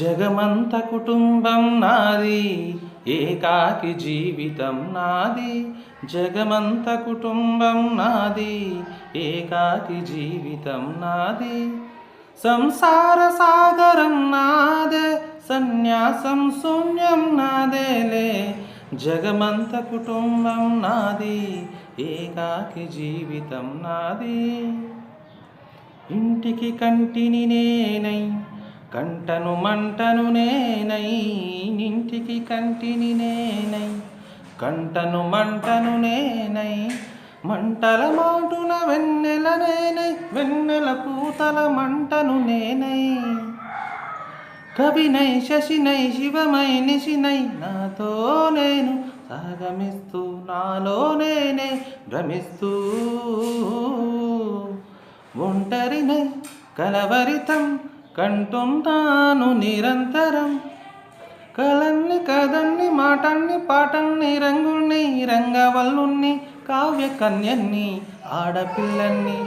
జగమంత కుటుంబం నాది ఏకాకి జీవితం నాది. జగమంత కుటుంబం నాది ఏకాకి జీవితం నాది. సంసార సాగరం నాదే సన్యాసం శూన్యం నాదేలే. జగమంత కుటుంబం నాది ఏకాకి జీవితం నాది. ఇంటికి కంటిని నేనై కంటను మంటను నేనై ఇంటికి కంటిని నేనై కంటను మంటను నేనై మంటల మాటున వెన్నెల నేనై వెన్నెల పూతల మంటను నేనై. కవినై శశినై శివమై నిశినై నాతో నేను సాగమిస్తూ నాలో నేనే భ్రమిస్తూ. ఒంటరినై కలవరితం కంటుంటాను నిరంతరం. కలన్ని కదన్ని మాటన్ని పాటన్ని రంగుణ్ణి రంగవల్లుణ్ణి కావ్య కన్యన్ని ఆడపిల్లన్ని